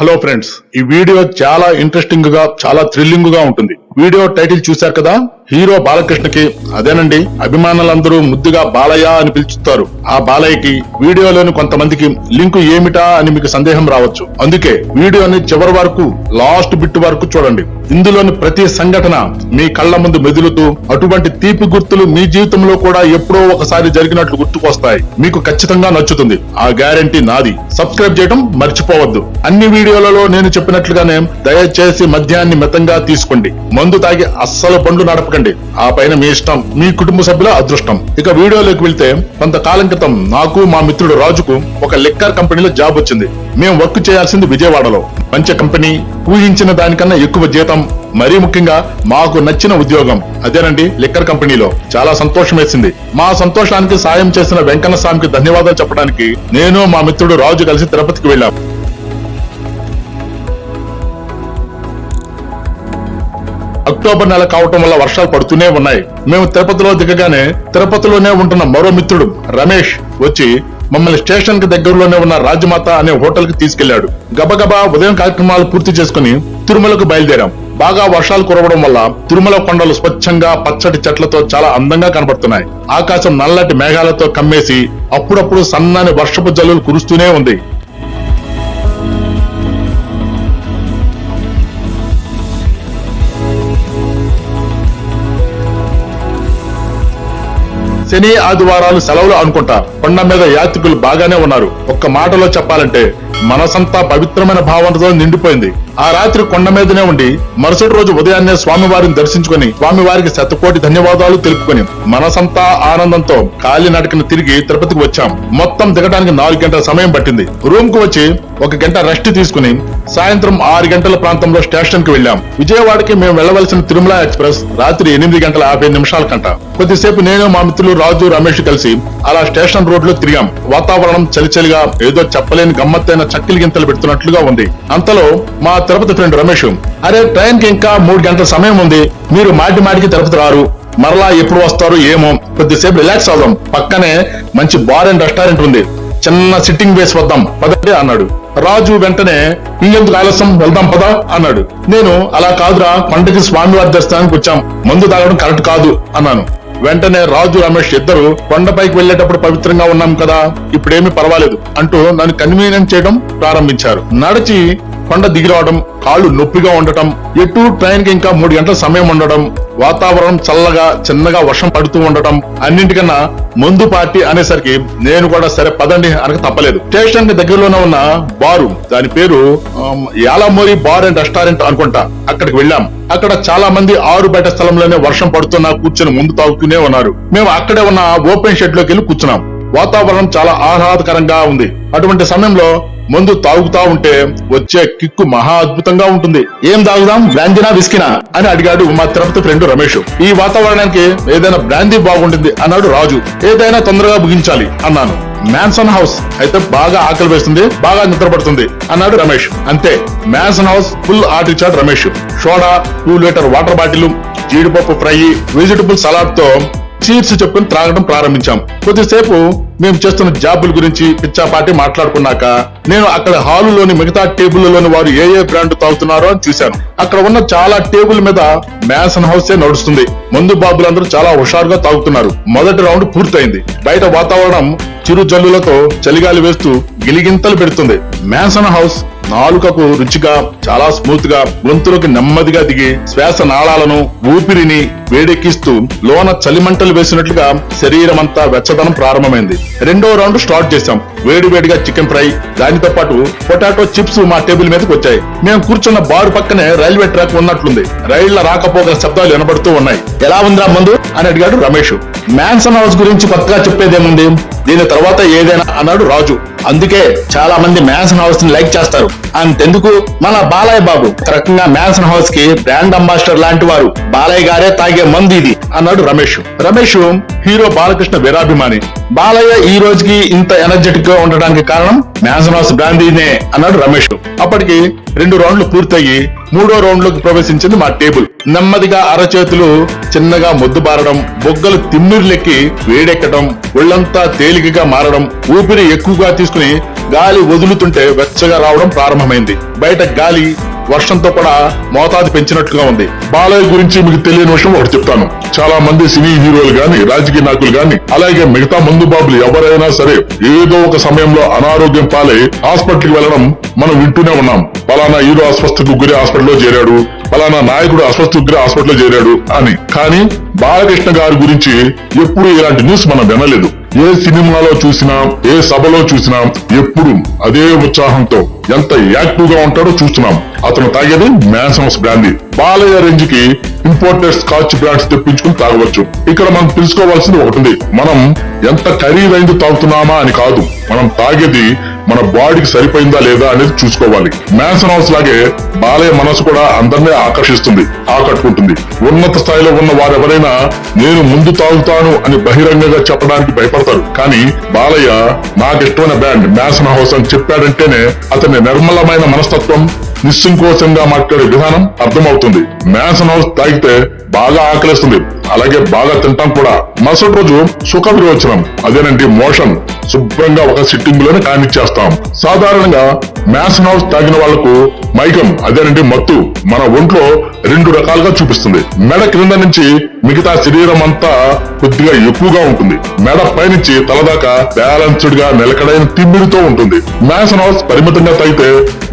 Hello friends ఈ video చాలా ఇంట్రెస్టింగ్గా చాలా థ్రిల్లింగ్గా ఉంటుంది. వీడియో టైటిల్ చూశారు కదా? హీరో బాలకృష్ణకి అదేనండి అభిమానులందరూ ముద్దుగా బాలయ్య అని పిలుచుతారు. ఆ బాలయ్యకి వీడియోలోని కొంతమందికి లింక్ ఏమిటా అని మీకు సందేహం రావచ్చు. అందుకే వీడియోని చివరి వరకు లాస్ట్ బిట్ వరకు చూడండి. ఇందులోని ప్రతి సంఘటన మీ కళ్ళ ముందు మెదులుతూ అటువంటి తీపి గుర్తులు మీ జీవితంలో కూడా ఎప్పుడో ఒకసారి జరిగినట్లు గుర్తుకొస్తాయి. మీకు ఖచ్చితంగా నచ్చుతుంది. ఆ గ్యారంటీ నాది. సబ్స్క్రైబ్ చేయడం మర్చిపోవద్దు. అన్ని వీడియోలలో నేను చెప్పినట్లుగానే దయచేసి మద్యాన్ని మితంగా తీసుకోండి. మందు తాగి అస్సలు బండ్లు నడపకండి ఆ పైన మీ ఇష్టం మీ కుటుంబ సభ్యుల అదృష్టం. ఇక వీడియోలోకి వెళ్తే కొంతకాలం క్రితం నాకు మా మిత్రుడు రాజుకు ఒక లిక్కర్ కంపెనీలో జాబ్ వచ్చింది. మేము వర్క్ చేయాల్సింది విజయవాడలో. మంచి కంపెనీ ఊహించిన దానికన్నా ఎక్కువ జీతం మరీ ముఖ్యంగా మాకు నచ్చిన ఉద్యోగం. అదేనండి లిక్కర్ కంపెనీలో. చాలా సంతోషం వేసింది. మా సంతోషానికి సాయం చేసిన వెంకన్న స్వామికి ధన్యవాదాలు చెప్పడానికి నేను మా మిత్రుడు రాజు కలిసి తిరుపతికి వెళ్ళాం. అక్టోబర్ నెల కావటం వల్ల వర్షాలు పడుతూనే ఉన్నాయి. మేము తిరుపతిలో దిగగానే తిరుపతిలోనే ఉంటున్న మరో మిత్రుడు రమేష్ వచ్చి మమ్మల్ని స్టేషన్కి దగ్గరలోనే ఉన్న రాజమాత అనే హోటల్కి తీసుకెళ్ళాడు గబగబా ఉదయం కార్యక్రమాలు పూర్తి చేసుకుని తిరుమలకు బయలుదేరాం. బాగా వర్షాలు కురవడం వల్ల తిరుమల కొండలు స్వచ్ఛంగా పచ్చటి చెట్లతో చాలా అందంగా కనబడుతున్నాయి ఆకాశం నల్లటి మేఘాలతో కమ్మేసి అప్పుడప్పుడు సన్నని వర్షపు జల్లులు కురుస్తూనే ఉంది. శని ఆదివారాలు సెలవులు అనుకుంటా కొండ మీద యాత్రికులు బాగానే ఉన్నారు. ఒక్క మాటలో చెప్పాలంటే మనసంతా పవిత్రమైన భావనతో నిండిపోయింది. ఆ రాత్రి కొండ మీదనే ఉండి మరుసటి రోజు ఉదయాన్నే స్వామివారిని దర్శించుకుని స్వామివారికి శతకోటి ధన్యవాదాలు తెలుపుకొని మనసంతా ఆనందంతో కాలినడకన తిరిగి తిరుపతికి వచ్చాం. మొత్తం దిగడానికి నాలుగు గంటల సమయం పట్టింది. రూమ్కు వచ్చి ఒక గంట రెస్ట్ తీసుకుని సాయంత్రం ఆరు గంటల ప్రాంతంలో స్టేషన్కి వెళ్ళాం. విజయవాడకి మేము వెళ్ళవలసిన తిరుమల ఎక్స్ప్రెస్ రాత్రి ఎనిమిది గంటల యాభై నిమిషాల కంట. కొద్దిసేపు నేను మా మిత్రులు రాజు రమేష్ కలిసి అలా స్టేషన్ రోడ్లో తిరిగాం. వాతావరణం చలిచలిగా ఏదో చెప్పలేని గమ్మత్తైన చక్కిలి గింతలు పెడుతున్నట్లుగా ఉంది. అంతలో మా తిరుపతి ఫ్రెండ్ రమేష్. అరే ట్రైన్కి ఇంకా మూడు గంటల సమయం ఉంది. మీరు మాటి మాటికి తిరుపతి రారు. మరలా ఎప్పుడు వస్తారు ఏమో. కొద్దిసేపు రిలాక్స్ అవుదాం. పక్కనే మంచి బార్ అండ్ రెస్టారెంట్ ఉంది. చిన్న సిట్టింగ్ వేసి వద్దాం. పదండి అన్నాడు. రాజు వెంటనే ఇంకెందుకు ఆలస్యం? వెళ్దాం పదా అన్నాడు. నేను అలా కాదురా. కొండకి స్వామివారి దర్శనానికి వచ్చాం. మందు తాగడం కరెక్ట్ కాదు అన్నాను. వెంటనే రాజు రమేష్ ఇద్దరు కొండపైకి వెళ్ళేటప్పుడు పవిత్రంగా ఉన్నాం కదా. ఇప్పుడేమీ పర్వాలేదు అంటూ నన్ను కన్వీనియం చేయడం ప్రారంభించారు. నడిచి కొండ దిగి రావడం కాళ్ళు నొప్పిగా ఉండటం ఎటు ట్రైన్కి ఇంకా మూడు గంటల సమయం ఉండడం వాతావరణం చల్లగా చిన్నగా వర్షం పడుతూ ఉండటం అన్నింటికన్నా ముందు పార్టీ అనేసరికి నేను కూడా సరే పదండి అనక తప్పలేదు. స్టేషన్కి దగ్గరలోనే ఉన్న బారు దాని పేరు ఆమ్, యాలమోరి బార్ అండ్ రెస్టారెంట్ అనుకుంటా అక్కడికి వెళ్ళాం. అక్కడ చాలా మంది ఆరు బయట స్థలంలోనే వర్షం పడుతున్నా కూర్చొని ముందు తాగుతూనే ఉన్నారు. మేము అక్కడే ఉన్న ఓపెన్ షెడ్లోకి వెళ్ళి కూర్చున్నాం. వాతావరణం చాలా ఆహ్లాదకరంగా ఉంది. అటువంటి సమయంలో మందు తాగుతా ఉంటే వచ్చే కిక్కు మహా అద్భుతంగా ఉంటుంది. ఏం తాగుదాం? బ్రాందినా విస్కినా? అని అడిగాడు మా తిరుపతి ఫ్రెండ్ రమేష్. ఈ వాతావరణానికి ఏదైనా బ్రాందీ బాగుంటుంది అన్నాడు రాజు. ఏదైనా తొందరగా ముగించాలి అన్నాను. మ్యాన్సన్ హౌస్ అయితే బాగా ఆకలి వేస్తుంది బాగా నిద్రపడుతుంది అన్నాడు రమేష్. అంతే mansion house full ఆర్టిచాడు Ramesh. Soda two litre water bottle జీడిపప్పు ఫ్రై వెజిటబుల్ సలాడ్తో చీర్స్ చెప్పుకుని త్రాగడం ప్రారంభించాం. కొద్దిసేపు మేము చేస్తున్న జాబుల గురించి పిచ్చాపాటి మాట్లాడుకున్నాక నేను అక్కడ హాలులోని మిగతా టేబుల్లోని వారు ఏ ఏ బ్రాండ్ తాగుతున్నారో అని చూశాను. అక్కడ ఉన్న చాలా టేబుల్ మీద మ్యాన్సన్ హౌసే నడుస్తుంది. మందు బాబులందరూ చాలా హుషారుగా తాగుతున్నారు. మొదటి రౌండ్ పూర్తయింది. బయట వాతావరణం చిరు జల్లులతో చలిగాలి వేస్తూ గిలిగింతలు పెడుతుంది. మ్యాసన్ హౌస్ నాలుకకు రుచిగా చాలా స్మూత్గా గొంతులోకి నెమ్మదిగా దిగి శ్వాస నాళాలను ఊపిరిని వేడెక్కిస్తూ లోన చలిమంటలు వేసినట్లుగా శరీరం అంతా వెచ్చదనం ప్రారంభమైంది. రెండో రౌండ్ స్టార్ట్ చేశాం. వేడి వేడిగా చికెన్ ఫ్రై దానితో పాటు పొటాటో చిప్స్ మా టేబుల్ మీదకి వచ్చాయి. మేము కూర్చున్న బారు పక్కనే రైల్వే ట్రాక్ ఉన్నట్లుంది. రైళ్ళ రాకపోకల శబ్దాలు వినబడుతూ ఉన్నాయి. ఎలా ఉందిరా ముందు? అని అడిగాడు రమేష్. మ్యాన్సన్ హౌస్ గురించి కొత్తగా చెప్పేదేముంది? దీని తర్వాత ఏదైనా అన్నాడు రాజు. అందుకే చాలా మంది మ్యాన్సన్ హౌస్ని లైక్ చేస్తారు. అంతెందుకు? మన బాలయ్య బాబు. రకంగా మ్యాన్సన్ హౌస్కి బ్రాండ్ అంబాసిడర్ లాంటి వారు. బాలయ్య గారే తాగి మందు ఇది. అన్నాడు రమేష్. రమేష్ హీరో బాలకృష్ణ వీరాభిమాని. బాలయ్య ఈ రోజుకి ఇంత ఎనర్జెటిక్గా ఉండడానికి కారణం మ్యాన్సనాస్ హౌస్ బ్రాందీనే అన్నాడు రమేష్. అప్పటికి రెండు రౌండ్లు పూర్తయి మూడో రౌండ్లోకి ప్రవేశించింది మా టేబుల్. నెమ్మదిగా అరచేతులు చిన్నగా మొద్దు బారడం బొగ్గలు తిమ్మిర్లెక్కి వేడెక్కడం ఒళ్ళంతా తేలికగా మారడం ఊపిరి ఎక్కువగా తీసుకుని గాలి వదులుతుంటే వెచ్చగా రావడం ప్రారంభమైంది. బయట గాలి వర్షంతో కూడా మోతాదు పెంచినట్లుగా ఉంది. బాలయ్య గురించి మీకు తెలియని విషయం ఒకటి చెప్తాను. చాలా మంది సినీ హీరోలు గాని రాజకీయ నాయకులు గాని అలాగే మిగతా మందు బాబులు ఎవరైనా సరే ఏదో ఒక సమయంలో అనారోగ్యం పాలై హాస్పిటల్కి వెళ్ళడం మనం వింటూనే ఉన్నాం. పలానా హీరో అస్వస్థకు గురి హాస్పిటల్లో చేరాడు. పలానా నాయకుడు అస్వస్థకు హాస్పిటల్ చేరాడు అని. కానీ బాలకృష్ణ గారి గురించి ఎప్పుడు ఇలాంటి న్యూస్ మనం వినలేదు. ఏ సినిమాలో చూసినా ఏ సభలో చూసినా ఎప్పుడు అదే ఉత్సాహంతో ఎంత యాక్టివ్గా ఉంటాడో చూస్తున్నాం. అతను తాగేది మ్యాన్సన్స్ బ్రాండీ. బాలయ్య రేంజ్కి ఇంపోర్టెడ్ స్కాచ్ బ్రాండ్స్ తెప్పించుకుని తాగవచ్చు. ఇక్కడ మనం తెలుసుకోవాల్సింది ఒకటి మనం ఎంత ఖరీదైంది తాగుతున్నామా అని కాదు. మనం తాగేది మన బాడీకి సరిపోయిందా లేదా అనేది చూసుకోవాలి. మ్యాన్సన్ హౌస్ లాగే బాలయ్య మనసు కూడా అందరినీ ఆకర్షిస్తుంది ఆకట్టుకుంటుంది. ఉన్నత స్థాయిలో ఉన్న వారెవరైనా నేను ముందు తాగుతాను అని బహిరంగంగా చెప్పడానికి భయపడతారు. కానీ బాలయ్య నాకు ఇష్టమైన బ్యాండ్ మ్యాన్సన్ హౌస్ అని చెప్పాడంటేనే అతని నిర్మలమైన మనస్తత్వం నిస్సంకోచంగా మాట్లాడే విధానం అర్థమవుతుంది. మ్యాన్సన్ హౌస్ తాగితే బాగా ఆకలిస్తుంది. అలాగే బాగా తింటాం కూడా. మరుసటి రోజు సుఖ విరోచనం. అదేనండి మోషన్. శుభ్రంగా ఒక సిట్టింగ్లోనే కానిచ్చేస్తాం. సాధారణంగా మ్యాస్ హౌస్ తాగిన వాళ్ళకు మైకం అదేనండి మత్తు మన ఒంట్లో రెండు రకాలుగా చూపిస్తుంది. మెడ క్రింద నుంచి మిగతా శరీరం అంతా కొద్దిగా ఎక్కువగా ఉంటుంది. మెడ పైనుంచి తలదాకా బ్యాలెన్స్డ్గా నిలకడైన తిమ్మిడితో ఉంటుంది. మ్యాసన్ హౌస్ పరిమితంగా తాగితే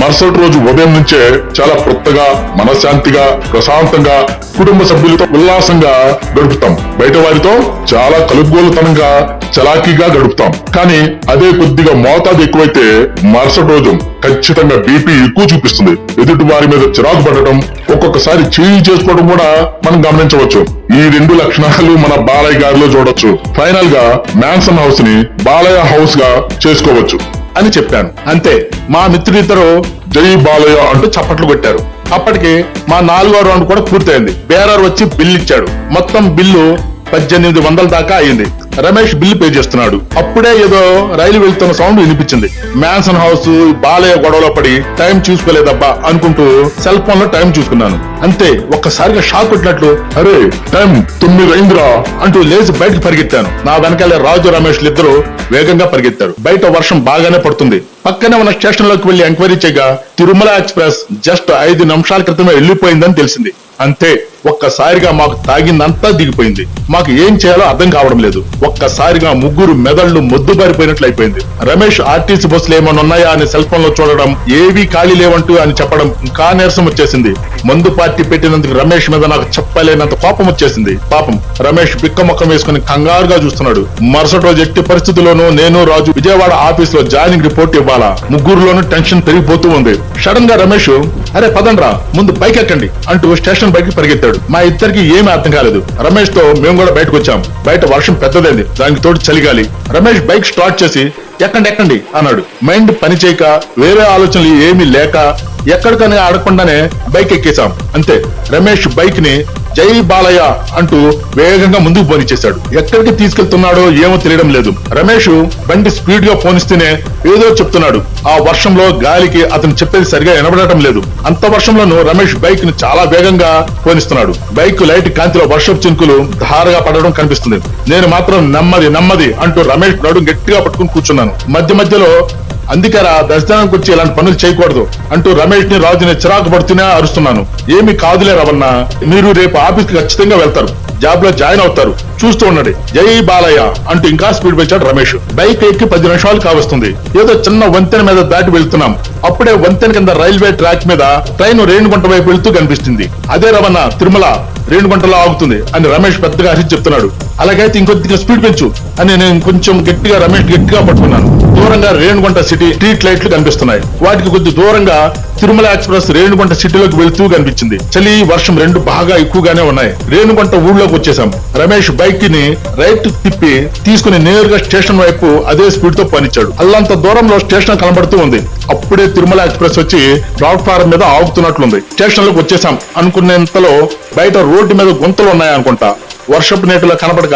మరుసటి రోజు ఉదయం నుంచే చాలా కొత్తగా మనశ్శాంతిగా ప్రశాంతంగా కుటుంబ సభ్యులతో ఉల్లాసంగా గడుపుతాం. బయట వారితో చాలా కలుపుగోలుతనంగా చలాకీగా గడుపుతాం. కానీ అదే కొద్దిగా మోతాదు ఎక్కువైతే మరుసటి రోజు ఖచ్చితంగా బీపీ ఎక్కువ చూపిస్తుంది. ఎదుటి వారి మీద చిరాకు పడటం ఒక్కొక్కసారి చేయి చేసుకోవడం కూడా మనం గమనించవచ్చు. ఈ రెండు లక్షణాలు మన బాలయ్య గారిలో చూడొచ్చు. ఫైనల్గా మ్యాన్సన్ హౌస్ని బాలయ్య హౌస్గా చేసుకోవచ్చు అని చెప్పాను. అంతే మా మిత్రుడిద్దరు జై బాలయ్య అంటూ చప్పట్లు కొట్టారు. అప్పటికి మా నాలుగో రౌండ్ కూడా పూర్తయింది. బేరర్ వచ్చి బిల్లు ఇచ్చాడు. మొత్తం బిల్లు పద్దెనిమిది వందల దాకా అయింది. రమేష్ బిల్లు పే చేస్తున్నాడు. అప్పుడే ఏదో రైలు వెళ్తున్న సౌండ్ వినిపించింది. మ్యాన్సన్ హౌస్ బాలయ్య గొడవలో పడి టైం చూసుకోలేదబ్బా అనుకుంటూ సెల్ ఫోన్లో టైం చూసుకున్నాను. అంతే ఒక్కసారిగా షాక్ కొట్టినట్లు అరే టైం తొమ్మిది అయిందిరా అంటూ లేచి బయటకు పరిగెత్తాను. నా వెనకాలే రాజు రమేష్ ఇద్దరు వేగంగా పరిగెత్తారు. బయట వర్షం బాగానే పడుతుంది. పక్కనే ఉన్న స్టేషన్లోకి వెళ్ళి ఎంక్వైరీ చేయగా తిరుమల ఎక్స్ప్రెస్ జస్ట్ ఐదు నిమిషాల క్రితమే వెళ్ళిపోయిందని తెలిసింది. అంతే ఒక్కసారిగా మాకు తాగిందంతా దిగిపోయింది. మాకు ఏం చేయాలో అర్థం కావడం లేదు. ఒక్కసారిగా ముగ్గురు మెదళ్ళు మొద్దుబారిపోయినట్లు అయిపోయింది. రమేష్ ఆర్టీసీ బస్సులు ఏమైనా ఉన్నాయా అని సెల్ ఫోన్లో చూడడం ఏవీ ఖాళీ లేవంటూ అని చెప్పడం ఇంకా నీరసం వచ్చేసింది. మందు పార్టీ పెట్టినందుకు రమేష్ మీద నాకు చెప్పలేనంత కోపం వచ్చేసింది. పాపం రమేష్ బిక్కమొక్కం వేసుకుని కంగారుగా చూస్తున్నాడు. మరుసటి రోజు ఎట్టి పరిస్థితుల్లోనూ నేను రాజు విజయవాడ ఆఫీస్లో జాయినింగ్ రిపోర్ట్ ఇవ్వాలా? ముగ్గురులోనూ టెన్షన్ పెరిగిపోతూ ఉంది. సడన్గా రమేష్ అరే పదండ్రా ముందు బైక్ ఎక్కండి అంటూ స్టేషన్ బైక్ పరిగెత్తాడు. మా ఇద్దరికి ఏమీ అర్థం కాలేదు. రమేష్తో మేము కూడా బయటకు వచ్చాం. బయట వర్షం పెద్దదైంది. దానికి తోడు చలిగాలి. రమేష్ బైక్ స్టార్ట్ చేసి ఎక్కండి ఎక్కండి అన్నాడు. మైండ్ పని చేయక వేరే ఆలోచనలు ఏమీ లేక ఎక్కడికని ఆడకుండానే బైక్ ఎక్కేశాం. అంతే. రమేష్ బైక్ని జై బాలయ్య అంటూ వేగంగా ముందుకు పోనిచ్చేశాడు. ఎక్కడికి తీసుకెళ్తున్నాడో ఏమో తెలియడం లేదు. రమేష్ బండి స్పీడ్గా పోనిస్తేనే ఏదో చెప్తున్నాడు. ఆ వర్షంలో గాలికి అతను చెప్పేది సరిగా వినబడటం లేదు. అంత వర్షంలోనూ రమేష్ బైక్ని చాలా వేగంగా పోనిస్తున్నాడు. బైక్ లైట్ కాంతిలో వర్షపు చినుకులు ధారగా పడడం కనిపిస్తుంది. నేను మాత్రం నెమ్మది నెమ్మది అంటూ రమేష్ నడు గట్టిగా పట్టుకుని కూర్చున్నాను. మధ్య మధ్యలో అందుకేరా దర్శనానికి వచ్చి ఇలాంటి పనులు చేయకూడదు అంటూ రమేష్ని రాజుని చిరాకు పడుతూనే అరుస్తున్నాను. ఏమి కాదులే రవణ మీరు రేపు ఆఫీస్కి ఖచ్చితంగా వెళ్తారు. జాబ్లో జాయిన్ అవుతారు. చూస్తూ ఉండండి. జై బాలయ్య అంటూ ఇంకా స్పీడ్ పెంచాడు రమేష్. బైక్ ఎక్కి పది నిమిషాలు కావస్తుంది. ఏదో చిన్న వంతెన మీద దాటి వెళ్తున్నాం. అప్పుడే వంతెన కింద రైల్వే ట్రాక్ మీద ట్రైన్ రేణుగుంట వైపు వెళ్తూ కనిపిస్తుంది. అదే రవణ తిరుమల రేణుగుంటలో ఆగుతుంది అని రమేష్ పెద్దగా హరించి చెప్తున్నాడు అలాగైతే ఇంకొద్దిగా స్పీడ్ పెంచు. అని నేను కొంచెం గట్టిగా రమేష్ గట్టిగా పట్టుకున్నాను. దూరంగా రేణుగుంట సిటీ స్ట్రీట్ లైట్లు కనిపిస్తున్నాయి. వాటికి కొద్ది దూరంగా తిరుమల ఎక్స్ప్రెస్ రేణుగుంట సిటీలోకి వెళ్తూ కనిపించింది. చలి వర్షం రెండు బాగా ఎక్కువగానే ఉన్నాయి. రేణుగుంట ఊళ్ళోకి వచ్చేసాం. రమేష్ బైక్ని రైట్ తిప్పి తీసుకుని నేరుగా స్టేషన్ వైపు అదే స్పీడ్తో పనిచ్చాడు. అల్లంత దూరంలో స్టేషన్ కనబడుతూ ఉంది. అప్పుడే తిరుమల ఎక్స్ప్రెస్ వచ్చి ప్లాట్ఫారం మీద ఆగుతున్నట్లుంది. స్టేషన్లోకి వచ్చేసాం. అనుకునేంతలో బయట రోడ్డు మీద గుంతలు ఉన్నాయనుకుంటా. వర్షపు నీటిలో కనపడక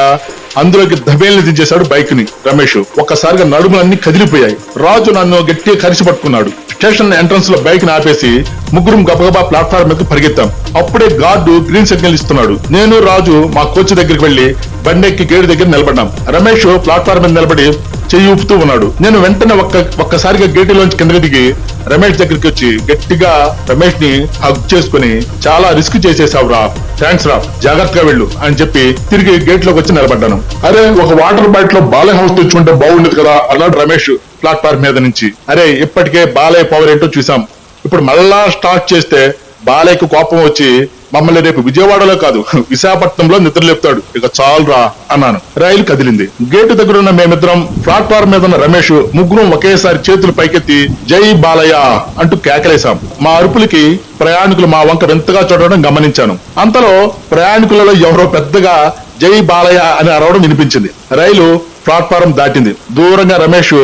అందులోకి దబేల్ని దించేశాడు బైక్ని రమేష్. ఒక్కసారిగా నడుములన్నీ కదిలిపోయాయి. రాజు నన్ను గట్టిగా కరిచి పట్టుకున్నాడు స్టేషన్ ఎంట్రన్స్లో బైక్ నాపేసి ఆపేసి ముగ్గురం గబగబా ప్లాట్ఫామ్ మీద పరిగెత్తాం. అప్పుడే గార్డు గ్రీన్ సిగ్నల్ ఇస్తున్నాడు. నేను రాజు మా కోచ్ దగ్గరికి వెళ్ళి బండెక్కి గేటు దగ్గర నిలబడ్డాం. రమేష్ ప్లాట్ఫామ్ మీద నిలబడి చెయ్యి ఊపుతూ ఉన్నాడు. నేను వెంటనే ఒక్క ఒక్కసారిగా గేటులోంచి కిందకి దిగి రమేష్ దగ్గరికి వచ్చి గట్టిగా రమేష్ని హగ్ చేసుకుని చాలా రిస్క్ చేసేసావు రా. థ్యాంక్స్ రా. జాగ్రత్తగా వెళ్ళు అని చెప్పి తిరిగి గేట్లోకి వచ్చి నిలబడ్డాను. అరే ఒక వాటర్ బాటిల్లో బాలే హౌస్ తెచ్చుకుంటే బాగుండేది కదా అన్నాడు రమేష్. ప్లాట్ఫామ్ మీద నుంచి. అరే ఇప్పటికే బాలయ్య పవర్ ఏంటో చూసాం ఇప్పుడు మళ్ళా స్టార్ట్ చేస్తే బాలయ్యకు కోపం వచ్చి మమ్మల్ని రేపు విజయవాడలో కాదు విశాఖపట్నంలో నిద్రలేపుతాడు ఇక చాలురా అన్నాను. రైలు కదిలింది. గేటు దగ్గర ఉన్న మేమిద్దరం ప్లాట్ఫామ్ మీద ఉన్న రమేష్ ముగ్గురం ఒకేసారి చేతులు పైకెత్తి జై బాలయ్య అంటూ కేకలేశాం. మా అరుపులకి ప్రయాణికులు మా వంక వింతగా చూడడం గమనించాను. అంతలో ప్రయాణికులలో ఎవరో పెద్దగా జై బాలయ్య అని అరవడం వినిపించింది. రైలు ప్లాట్ఫారం దాటింది. దూరంగా రమేష్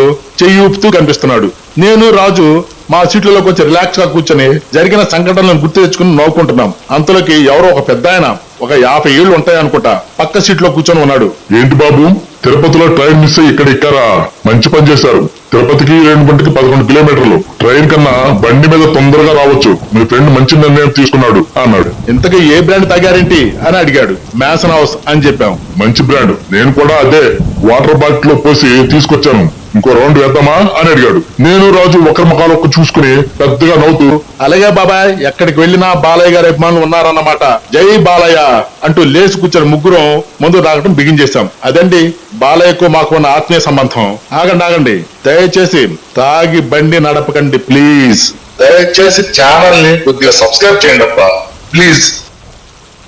చెయ్యి ఊపుతూ కనిపిస్తున్నాడు. నేను రాజు మా సీట్లలోకి వచ్చి రిలాక్స్గా కూర్చొని జరిగిన సంఘటనలను గుర్తు తెచ్చుకుని నవ్వుకుంటున్నాం. అంతలోకి ఎవరో ఒక పెద్ద ఆయన ఒక యాభై ఏళ్ళు ఉంటాయనుకుంటా పక్క సీట్లో కూర్చొని ఉన్నాడు. ఏంటి బాబు? తిరుపతిలో ట్రైన్ మిస్ అయ్యి ఇక్కడ ఎక్కారా? మంచి పని చేశారు. తిరుపతికి రేణుగుంటకి పదకొండు కిలోమీటర్లు. ట్రైన్ కన్నా బండి మీద తొందరగా రావచ్చు. మీ ఫ్రెండ్ మంచి నిర్ణయం తీసుకున్నాడు అన్నాడు. ఇంతకీ ఏ బ్రాండ్ తాగారేంటి? అని అడిగాడు. మ్యాసన్ హౌస్ అని చెప్పాం. మంచి బ్రాండ్. నేను కూడా అదే వాటర్ బాటిల్లో పోసి తీసుకొచ్చాను. ఇంకో రౌండ్ వేద్దామా అని అడిగాడు. నేను రాజు ఒకరి ముఖాలు ఒక్క చూసుకుని పెద్దగా నవ్వుతూ అలాగే బాబాయ్ ఎక్కడికి వెళ్ళినా బాలయ్య గారి అభిమానులు ఉన్నారన్నమాట. జై బాలయ్య అంటూ లేచి కూర్చొని ముగ్గురం ముందు రాగటం బిగించేశాం అదండి బాలయ్యకు మాకు ఉన్న ఆత్మీయ సంబంధం. ఆగండి ఆగండి. దయచేసి తాగి బండి నడపకండి ప్లీజ్. దయచేసి ఛానల్ని కొద్దిగా సబ్స్క్రైబ్ చేయండి అబ్బా ప్లీజ్.